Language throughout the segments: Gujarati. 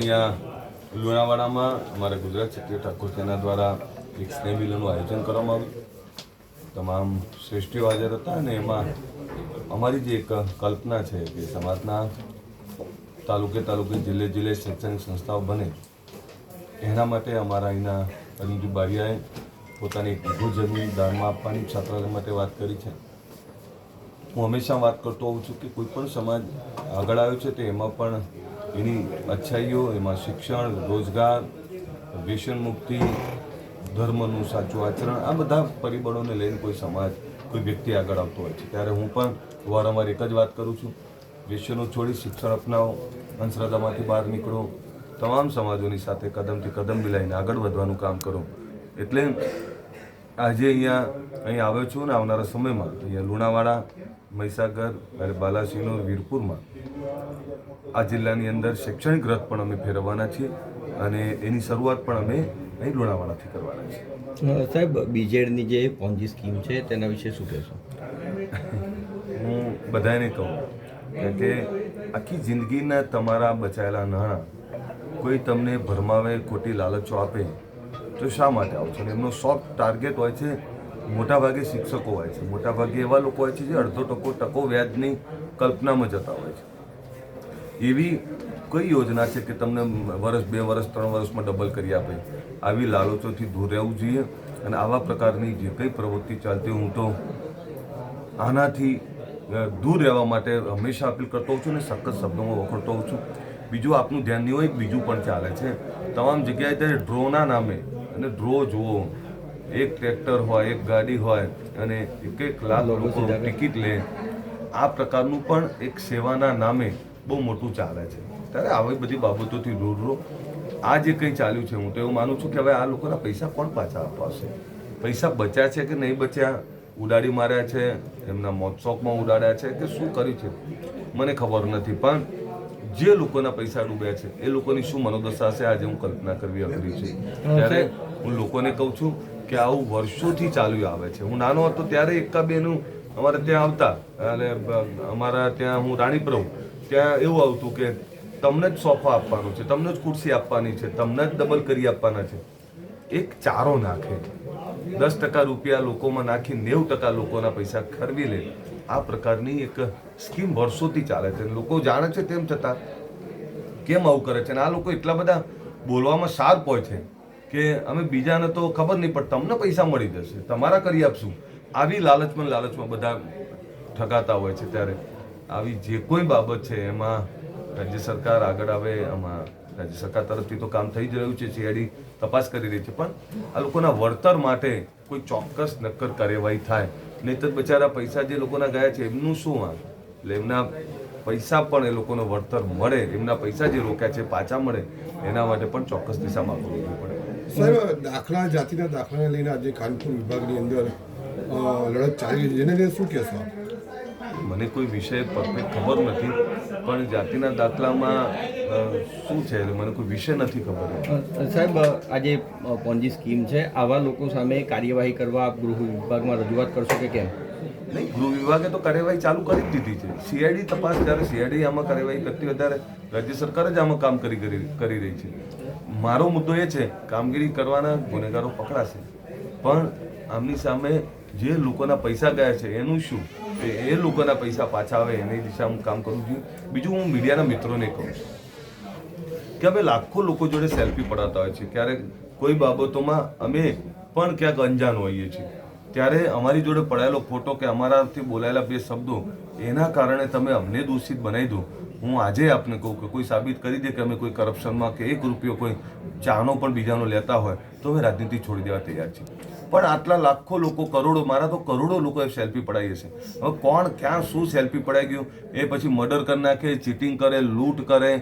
અહીંયા લુણાવાડામાં અમારા ગુજરાત ક્ષત્રિય ઠાકોર સેના દ્વારા એક સ્નેહ આયોજન કરવામાં આવ્યું. તમામ શ્રેષ્ઠીઓ હાજર હતા અને એમાં અમારી જે એક કલ્પના છે કે સમાજના તાલુકે તાલુકે જિલ્લે જિલ્લે શૈક્ષણિક સંસ્થાઓ બને, એના માટે અમારા અહીંના અનિલજી બારિયાએ પોતાની એક જમીન દાનમાં આપવાની છાત્રાલય માટે વાત કરી છે. હું હંમેશા વાત કરતો હોઉં છું કે કોઈ પણ સમાજ આગળ આવ્યો છે તો એમાં પણ એની અચ્છાઈઓ, એમાં શિક્ષણ, રોજગાર વ્યસન ધર્મનું સાચું આચરણ, આ બધા પરિબળોને લઈને કોઈ સમાજ, કોઈ વ્યક્તિ આગળ આવતો હોય છે. ત્યારે હું પણ વારંવાર એક જ વાત કરું છું. વ્યસનો છોડી શિક્ષણ અપનાવો અંધશ્રદ્ધામાંથી બહાર નીકળો, તમામ સમાજોની સાથે કદમથી કદમ મિલાઈને આગળ વધવાનું કામ કરો. એટલે આજે અહીંયા અહીં આવ્યો છું ને આવનારા સમયમાં. અહીંયા લુણાવાડા મહીસાગર અને બાલાસિનો વીરપુરમાં. આ જિલ્લાની અંદર શૈક્ષણિક રથ પણ અમે ફેરવવાના છીએ અને એની શરૂઆત પણ અમે અહીં લુણાવાડાથી કરવાના છીએ. સાહેબ બીજેડની જે પોન્જી સ્કીમ છે તેના વિશે શું કહેશો? હું બધાને કહું કે કે આખી જિંદગીના તમારા બચાયેલા નાણાં કોઈ તમને ભરમાવે ખોટી લાલચો આપે તો શા માટે આવો છો? એમનો સોફ્ટ ટાર્ગેટ હોય છે, મોટાભાગે શિક્ષકો હોય છે. મોટાભાગે એવા લોકો હોય છે જે અડધો ટકો ટકો વ્યાજની કલ્પનામાં જતા હોય છે. એવી કઈ યોજના છે કે તમને વર્ષ, બે વર્ષ, ત્રણ વર્ષમાં ડબલ કરી આપે? આવી લાલચોથી દૂર રહેવું જોઈએ અને આવા પ્રકારની જે કંઈ પ્રવૃત્તિ ચાલતી હું તો આનાથી દૂર રહેવા માટે હંમેશા અપીલ કરતો હોઉં છું અને સખત શબ્દોમાં વખોડતો હોઉં છું. બીજું આપનું ધ્યાન નહીં હોય, બીજું પણ ચાલે છે. તમામ જગ્યાએ ત્યારે ડ્રોના નામે અને ડ્રો જુઓ એક ટ્રેક્ટર હોય એક ગાડી હોય અને એક એક લાખ લોકો ટિકિટ લે. આ પ્રકારનું પણ એક સેવાના નામે બહુ મોટું ચાલે છે. ત્યારે આવી બધી બાબતોથી દૂર રહો. આ જે કંઈ ચાલ્યું છે હું તો એવું માનું છું કે હવે આ લોકોના પૈસા કોણ પાછા અપાવશે? પૈસા બચ્યા છે કે નહીં બચ્યા? ઉડાડી માર્યા છે એમના મોત્સોકમાં ઉડાડ્યા છે કે શું કર્યું છે? મને ખબર નથી પણ જે લોકોના પૈસા ડૂબ્યા છે એ લોકોની શું મનોદશા છે આજે હું કલ્પના કરવી અઘરી છે. ત્યારે હું લોકોને કહું છું કે આવું વર્ષોથી ચાલ્યું આવે છે. હું નાનો હતો ત્યારે એકા બેનું અમારે ત્યાં આવતા અને અમારા ત્યાં હું રાણીપ્રભુ ત્યાં એવું આવતું કે તમને જ સોફા આપવાનો છે, તમને જ ખુરશી આપવાની છે, તમને જ ડબલ કરી આપવાના છે. એક ચારો નાખે, દસ ટકા રૂપિયા લોકોમાં નાખી, નેવું ટકા લોકોના પૈસા ખરવી લે. આ પ્રકારની એક સ્કીમ વર્ષોથી ચાલે છે. લોકો જાણે છે તેમ છતાં, કેમ આવું કરે છે? અને આ લોકો એટલા બધા બોલવામાં શાર્પ હોય છે. કે અમે બીજાને તો ખબર નહીં, પણ તમને પૈસા મળી જશે. તમારા કરી આપશું. આવી લાલચમાં લાલચમાં બધા ઠગાતા હોય છે ત્યારે. આવી જે કોઈ બાબત છે, એમાં રાજ્ય સરકાર આગળ આવે, આમાં રાજ્ય સરકાર તરફથી તો કામ થઈ જ રહ્યું છે, સીઆઈડી તપાસ કરી રહી છે. પણ આ લોકોના વળતર માટે કોઈ ચોક્કસ નક્કર કાર્યવાહી થાય. નહીંતર બચારા પૈસા જે લોકોના ગયા છે, એમનું શું વાંક એટલે એમના પૈસા પણ એ લોકોનો વળતર મળે. એમના પૈસા જે રોક્યા છે, પાછા મળે. એના માટે પણ ચોક્કસ દિશામાં આગળ પડે. સાહેબ દાખલા, જાતિના દાખલાને લઈને આજે કાનપુર વિભાગની અંદર લડત ચાલી રહી છે એને લઈને શું કહેશો આપ? મને કોઈ વિષય પરફેક્ટ ખબર નથી પણ જાતિના દાખલામાં શું છે? મને કોઈ વિષય નથી ખબર. સાહેબ આજે પોન્જી સ્કીમ છે. આવા લોકો સામે કાર્યવાહી કરવા આપ ગૃહ વિભાગમાં રજૂઆત કરશો કે કેમ? નહીં ગૃહ વિભાગે તો કાર્યવાહી ચાલુ કરી જ દીધી છે. સીઆઈડી તપાસ જ્યારે સીઆઈડી આમાં કાર્યવાહી કરતી હોય ત્યારે રાજ્ય સરકાર જ આમાં કામ કરી કરી રહી છે. મારો મુદ્દો એ છે કામગીરી કરવાના ગુનેગારો પકડાશે. પણ આમની સામે જે લોકોના પૈસા ગયા છે એનું શું? એ લોકોના પૈસા પાછા આવે એની દિશામાં કામ કરવું છું. બીજું હું મીડિયાના મિત્રોને કહું છું કે અમે લાખો લોકો જોડે સેલ્ફી પડાતા હોય છે ક્યારેક કોઈ બાબતોમાં અમે પણ ક્યાંક અંજાન હોઈએ છીએ. ત્યારે અમારી જોડે પડાયેલો ફોટો કે અમારાથી બોલાયેલા બે શબ્દો, એના કારણે તમે અમને દોષિત બનાવી દો. હું આજે આપને કહું કે કોઈ સાબિત કરી દે કે અમે કોઈ કરપ્શનમાં કે એક રૂપિયો કોઈ ચાનો પણ બીજાનો લેતા હોય, તો અમે રાજનીતિ છોડી દેવા તૈયાર છીએ પણ આટલા લાખો લોકો, કરોડો, મારા તો કરોડો લોકોએ સેલ્ફી પડાવી હશે. હવે કોણ ક્યાં શું સેલ્ફી પડાઈ ગયું? એ પછી મર્ડર કરી નાખે ચીટિંગ કરે, લૂંટ કરે.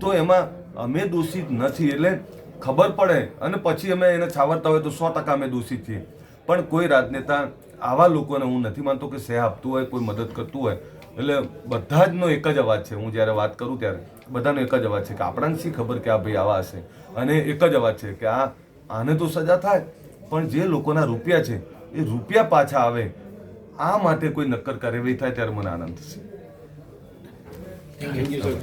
તો એમાં અમે દોષિત નથી, એટલે ખબર પડે. અને પછી અમે એને છાવરતા હોય તો સો ટકા અમે દોષિત છીએ. પણ કોઈ રાજનેતા આવા લોકોને હું નથી માનતો કે સહ આપતું હોય, કોઈ મદદ કરતું હોય એટલે બધા જનો એક જ અવાજ છે. હું જ્યારે વાત કરું ત્યારે બધાનો એક જ અવાજ છે કે આપણાને શી ખબર કે આ ભાઈ આવા હશે? અને એક જ અવાજ છે કે આ આને તો સજા થાય પણ જે લોકોના રૂપિયા છે એ રૂપિયા પાછા આવે આ માટે કોઈ નક્કર કાર્યવાહી થાય ત્યારે મને આનંદ થશે. Thank you sir